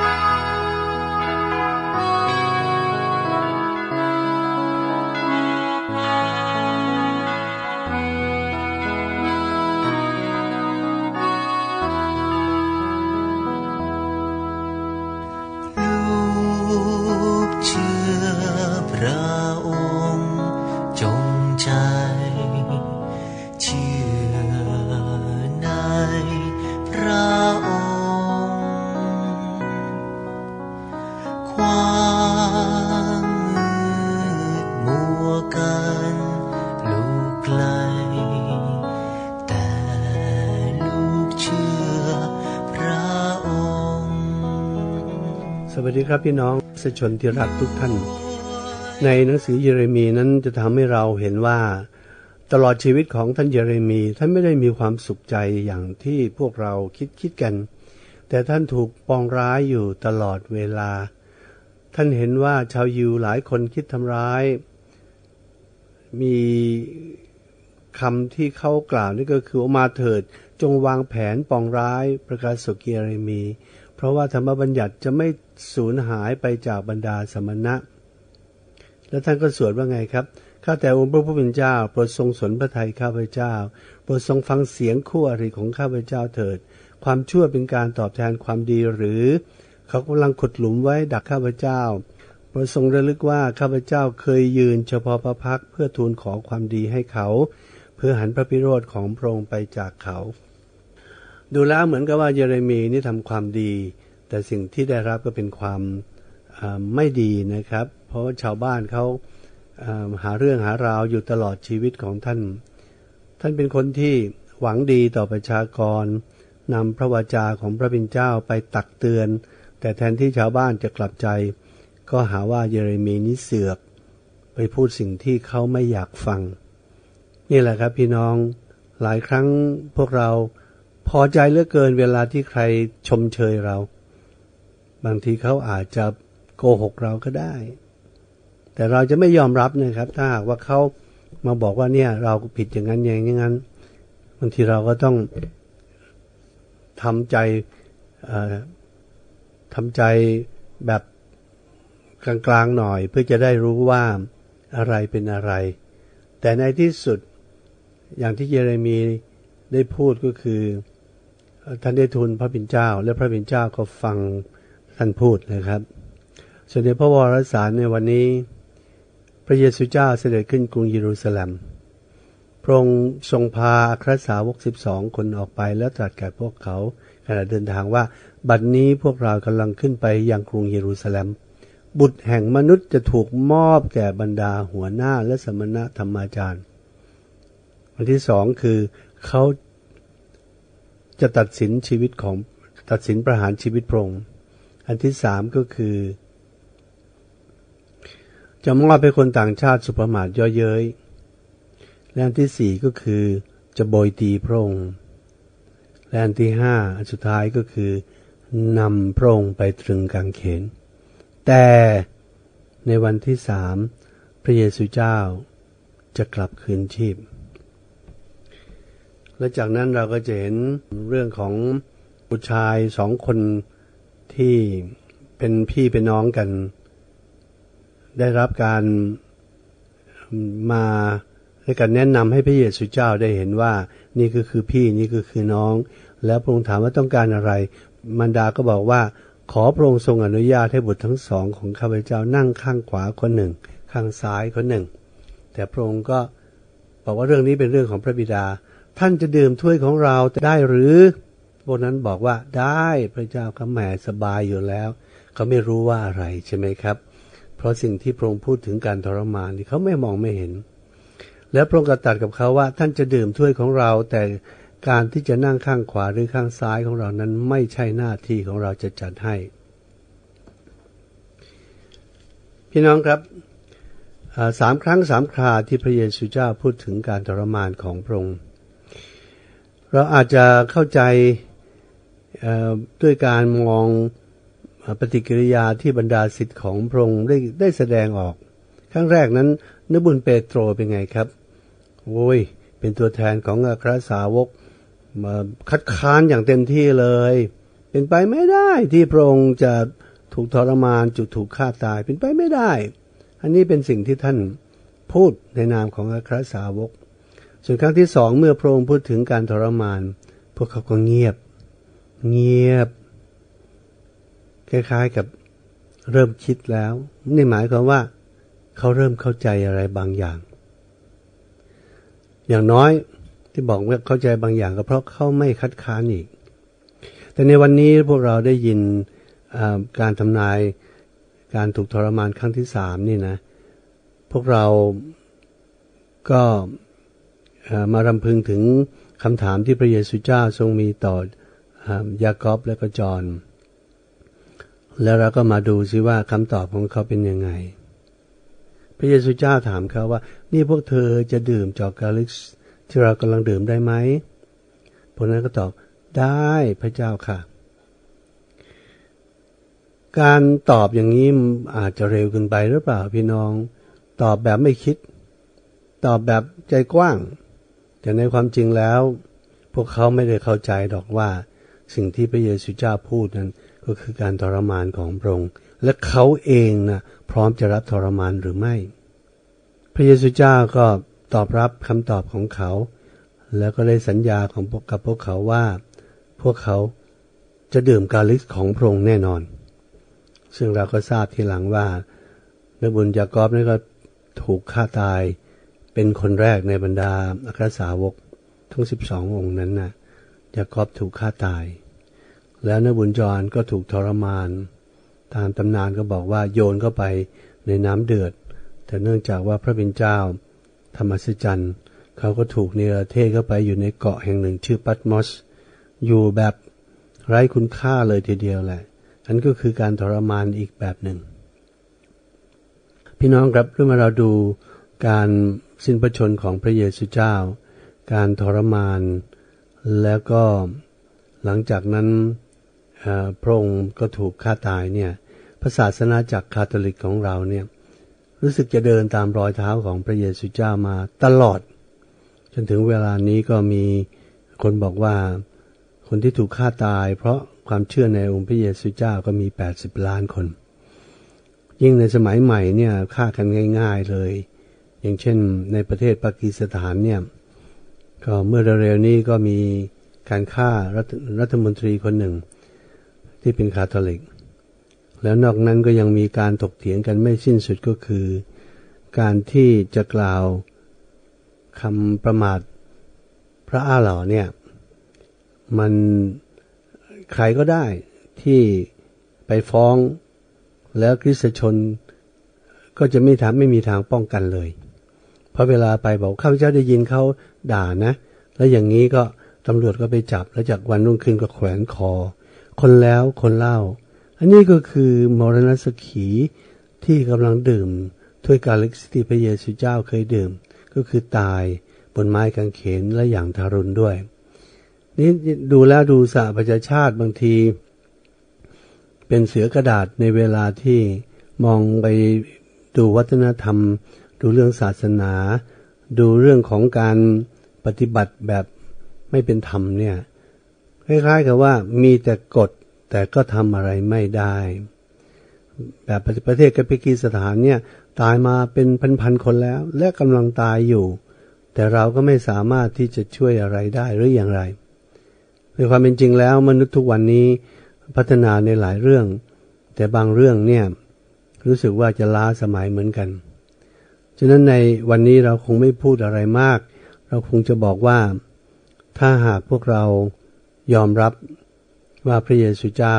Bye. ดีครับพี่น้องสชนที่รักทุกท่าน ในหนังสือเยเรมีนั้นจะทำให้เราเห็นว่า ตลอดชีวิตของท่านเยเรมีท่านไม่ได้มีความสุขใจอย่างที่พวกเราคิดคิดกัน แต่ท่านถูกปองร้ายอยู่ตลอดเวลา ท่านเห็นว่าชาวยิวหลายคนคิดทำร้าย มีคำที่เขากล่าวนี่ก็คือมาเถิดจงวางแผนปองร้ายประกาศสุกียรมี เพราะว่าธรรมบัญญัติจะไม่สูญหายไปจากบรรดาสมณะ แล้วท่านก็สวดว่าไงครับข้าแต่องค์พระผู้เป็นเจ้า โปรดทรงสนพระทัยข้าพเจ้า โปรดทรงฟังเสียงคู่อริของข้าพเจ้าเถิด ความชั่วเป็นการตอบแทนความดีหรือ เขากำลังขุดหลุมไว้ดักข้าพเจ้า โปรดทรงระลึกว่าข้าพเจ้าเคยยืนเฉพาะพระพักเพื่อทูลขอความดีให้เขา เพื่อหันพระพิโรธของพระองค์ไปจากเขา ดูแล้วเหมือนกับว่าเยเรมีนี่ทำความดี แต่สิ่งที่ได้รับก็เป็นความไม่ดีนะครับ เพราะว่าชาวบ้านเขาหาเรื่องหาราวอยู่ตลอดชีวิตของท่าน ท่านเป็นคนที่หวังดีต่อประชากรนำพระวจาของพระบิณเจ้าไปตักเตือน แต่แทนที่ชาวบ้านจะกลับใจ ก็หาว่าเยเรมีนี้เสือก ไปพูดสิ่งที่เขาไม่อยากฟัง นี่แหละครับพี่น้องหลายครั้งพวกเรา พอใจเหลือเกินเวลาที่ใครชมเชยเรา บางทีเขาอาจจะโกหกเราก็ได้ แต่เราจะไม่ยอมรับนะครับ ถ้าหากว่าเขามาบอกว่าเนี่ย เราผิดอย่างนั้นอย่างนั้นบางทีเราก็ต้องทำใจทำใจแบบกลางๆหน่อย เพื่อจะได้รู้ว่าอะไรเป็นอะไร แต่ในที่สุดอย่างที่เยเรมีได้พูดก็คือ ท่านได้ทูลพระบิณเจ้า และพระบิณเจ้าก็ฟังท่านพูดนะครับส่วนในพระวรสารในวันนี้ พระเยซูเจ้าเสด็จขึ้นกรุงเยรูซาเล็มพระองค์ทรงพาครสาวกสิบสองคนออกไปแล้วตรัสแกับพวกเขาขณะเดินทางว่า บัดนนี้พวกเรากำลังขึ้นไปยังกรุงเยรูซาเล็มบุตรแห่งมนุษย์จะถูกมอบแก่บรรดาหัวหน้าและสมณะธรรมาจารย์อันที่สองคือเขา จะตัดสินชีวิตของตัดสินประหารชีวิตพระองค์อันที่สามก็คือ จะมอบให้คนต่างชาติสุภมาทย่อเย้ยและอันที่สี่ก็คือ จะโบยตีพระองค์และอันที่ห้าอันสุดท้ายก็คือนำพระองค์ไปตรึงกางเขน แต่ในวันที่สามพระเยซูเจ้าจะกลับคืนชีพ และจากนั้นเราก็จะเห็นเรื่องของผู้ชายสองคนที่เป็นพี่เป็นน้องกัน ได้รับการมาในการแนะนำให้พระเยซูเจ้าได้เห็นว่า นี่ก็คือพี่นี่ก็คือน้อง แล้วพระองค์ถามว่าต้องการอะไร มารดาก็บอกว่า ขอพระองค์ทรงอนุญาตให้บุตรทั้งสองของข้าพเจ้านั่งข้างขวาคนหนึ่ง ข้างซ้ายคนหนึ่ง แต่พระองค์ก็บอกว่าเรื่องนี้เป็นเรื่องของพระบิดา ท่านจะดื่มถ้วยของเราได้หรือพวกนั้นบอกว่าได้พระเจ้าก็แหมสบายอยู่แล้ว เขาไม่รู้ว่าอะไรใช่ไหมครับ เพราะสิ่งที่พระองค์พูดถึงการทรมานนี่เขาไม่มองไม่เห็น แล้วพระองค์ก็ตัดกับเขาว่า ท่านจะดื่มถ้วยของเรา แต่การที่จะนั่งข้างขวาหรือข้างซ้ายของเรานั้นไม่ใช่หน้าที่ของเราจะจัดให้ พี่น้องครับสามครั้งสามคราที่พระเยซูเจ้าพูดถึงการทรมานของพระองค์ เราอาจจะเข้าใจด้วยการมองปฏิกิริยาที่บรรดาสิทธิ์ของพระองค์ได้ได้แสดงออก ครั้งแรกนั้นนบุญเปโตรเป็นไงครับโอ้ยเป็นตัวแทนของอัครสาวกมาคัดค้านอย่างเต็มที่เลย เป็นไปไม่ได้ที่พระองค์จะถูกทรมานจุดถูกฆ่าตายเป็นไปไม่ได้ อันนี้เป็นสิ่งที่ท่านพูดในนามของอัครสาวก ส่วนครั้งที่สองเมื่อพระองค์พูดถึงการทรมาน พวกเขาก็เงียบ เงียบ คล้ายๆกับเริ่มคิดแล้วนี่หมายความว่า เขาเริ่มเข้าใจอะไรบางอย่าง อย่างน้อยที่บอกว่าเข้าใจบางอย่างก็เพราะเขาไม่คัดค้านอีก แต่ในวันนี้พวกเราได้ยินการทำนายการถูกทรมานครั้งที่สามนี่นะ พวกเราก็ มารำพึงถึงคำถามที่พระเยซูเจ้าทรงมีต่อยากอบและก็จอนแล้วเราก็มาดูซิว่าคำตอบของเขาเป็นยังไง พระเยซูเจ้าถามเขาว่า นี่พวกเธอจะดื่มจอกกาลิกที่เรากำลังดื่มได้ไหมพวกนั้นก็ตอบได้พระเจ้าค่ะ การตอบอย่างนี้อาจจะเร็วเกินไปหรือเปล่าพี่น้อง ตอบแบบไม่คิด ตอบแบบใจกว้าง แต่ในความจริงแล้ว พวกเขาไม่ได้เข้าใจดอกว่า สิ่งที่พระเยซูเจ้าพูดนั้นก็คือการทรมานของพระองค์และเขาเองนะพร้อมจะรับทรมานหรือไม่ พระเยซูเจ้าก็ตอบรับคำตอบของเขา แล้วก็ได้สัญญาของกับพวกเขาว่า พวกเขาจะดื่มกาลิสของพระองค์แน่นอน ซึ่งเราก็ทราบทีหลังว่านักบุญยากอบนี่ก็ถูกฆ่าตาย เป็นคนแรกในบรรดาอัครสาวกทั้งสิบสององค์นั้นนะยากอบถูกฆ่าตาย แล้วนบุญจรก็ถูกทรมาน ตามตำนานก็บอกว่าโยนเข้าไปในน้ำเดือด แต่เนื่องจากว่าพระเป็นเจ้า ธรรมสจันเขาก็ถูกเนรเทศเข้าไปอยู่ในเกาะแห่งหนึ่งชื่อปัตมอส อยู่แบบไร้คุณค่าเลยทีเดียวแหละอันก็คือการทรมานอีกแบบหนึ่ง พี่น้องครับเมื่อเราดูการ สิ้นพระชนของพระเยซูเจ้า การทรมาน แล้วก็หลังจากนั้นพระองค์ก็ถูกฆ่าตายเนี่ยพระศาสนาจักคาทอลิกของเราเนี่ยรู้สึกจะเดินตามรอยเท้าของพระเยซูเจ้ามาตลอด จนถึงเวลานี้ก็มีคนบอกว่าคนที่ถูกฆ่าตาย เพราะความเชื่อในองค์พระเยซูเจ้าก็มี 80 ล้านคน ยิ่งในสมัยใหม่เนี่ยฆ่ากันง่าย ๆเลย อย่างเช่นในประเทศปากีสถานเนี่ยก็เมื่อเร็วๆนี้ก็มีการฆ่ารัฐรัฐมนตรีคนหนึ่ง ที่เป็นคาทอลิก แล้วนอกนั้นก็ยังมีการถกเถียงกันไม่สิ้นสุดก็คือ การที่จะกล่าวคำประมาทพระอาหล่อเนี่ยมันใครก็ได้ที่ไปฟ้องแล้วคริสตชนก็จะไม่ทำไม่มีทางป้องกันเลย พราะเวลาไปบอกข้าพเจ้าได้ยินเขาด่านะ แล้วอย่างนี้ก็ตำรวจก็ไปจับแล้วจากวันรุ่งขึ้นก็แขวนคอ คนแล้วคนเล่า อันนี้ก็คือมรณสขีที่กำลังดื่มถ้วยกาลิกสติพระเยซูเจ้าเคยดื่ม ก็คือตายบนไม้กางเขนและอย่างทารุณด้วย นี่ดูแล้วดูสหประชาชาติบางที เป็นเสือกระดาษในเวลาที่มองไปดูวัฒนธรรม ดูเรื่องศาสนา ดูเรื่องของการปฏิบัติแบบไม่เป็นธรรมเนี่ยคล้ายๆกับว่ามีแต่กฎแต่ก็ทำอะไรไม่ได้ แบบประเทศกัปกีสถานเนี่ยตายมาเป็นพันๆคนแล้ว และกำลังตายอยู่ แต่เราก็ไม่สามารถที่จะช่วยอะไรได้หรืออย่างไรในความเป็นจริงแล้วมนุษย์ทุกวันนี้พัฒนาในหลายเรื่อง แต่บางเรื่องเนี่ยรู้สึกว่าจะล้าสมัยเหมือนกัน ฉะนั้นในวันนี้เราคงไม่พูดอะไรมาก เราคงจะบอกว่าถ้าหากพวกเรายอมรับว่าพระเยซูเจ้า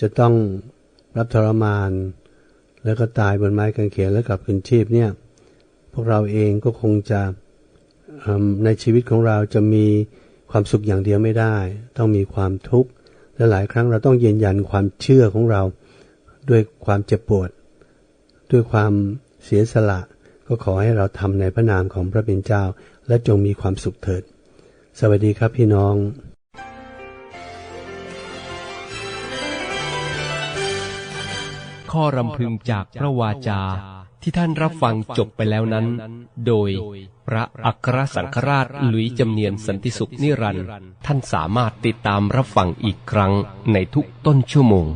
จะต้องรับทรมาน แล้วก็ตายบนไม้กางเขนแล้วกลับคืนชีพเนี่ย พวกเราเองก็คงจะในชีวิตของเราจะมีความสุขอย่างเดียวไม่ได้ ต้องมีความทุกข์และหลายครั้งเราต้องยืนยันความเชื่อของเรา ด้วยความเจ็บปวด ด้วยความเสียสละ ก็ขอให้เราทำในพระนามของพระเป็นเจ้า และจงมีความสุขเถิด สวัสดีครับพี่น้องข้อรำพึงจากพระวาจาที่ท่านรับฟังจบไปแล้วนั้น โดยพระอัครสังฆราชหลุยจำเนียนสันติสุขนิรันด์ท่านสามารถติดตามรับฟังอีกครั้งในทุกต้นชั่วโมง